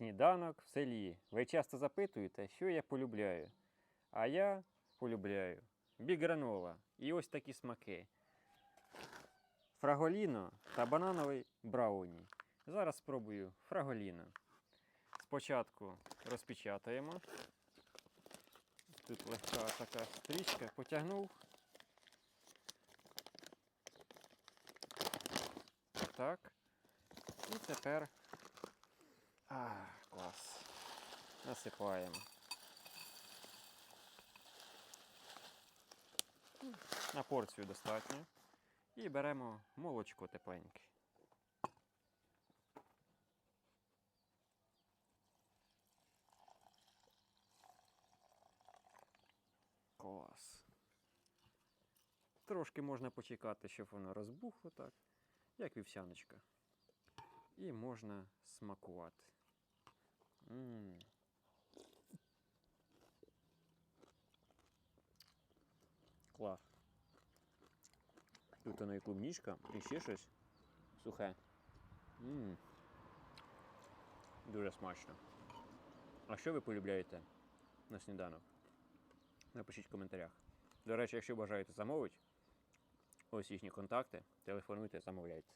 Сніданок в селі. Ви часто запитуєте, що я полюбляю. А я полюбляю бігранола і ось такі смаки. Фраголіно та банановий брауні. Зараз спробую фраголіно. Спочатку розпечатаємо. Тут легка така стрічка, потягнув. Так. І тепер. А, клас. Насипаємо. На порцію достатньо. І беремо молочко тепленьке. Клас. Трошки можна почекати, щоб воно розбухло так, як вівсяночка. І можна смакувати. М Клас. Тут воно і клубничка, і ще щось сухе. м Дуже смачно. А що ви полюбляєте на сніданок? Напишіть в коментарях. До речі, якщо бажаєте замовити, ось їхні контакти, телефонуйте, замовляйте.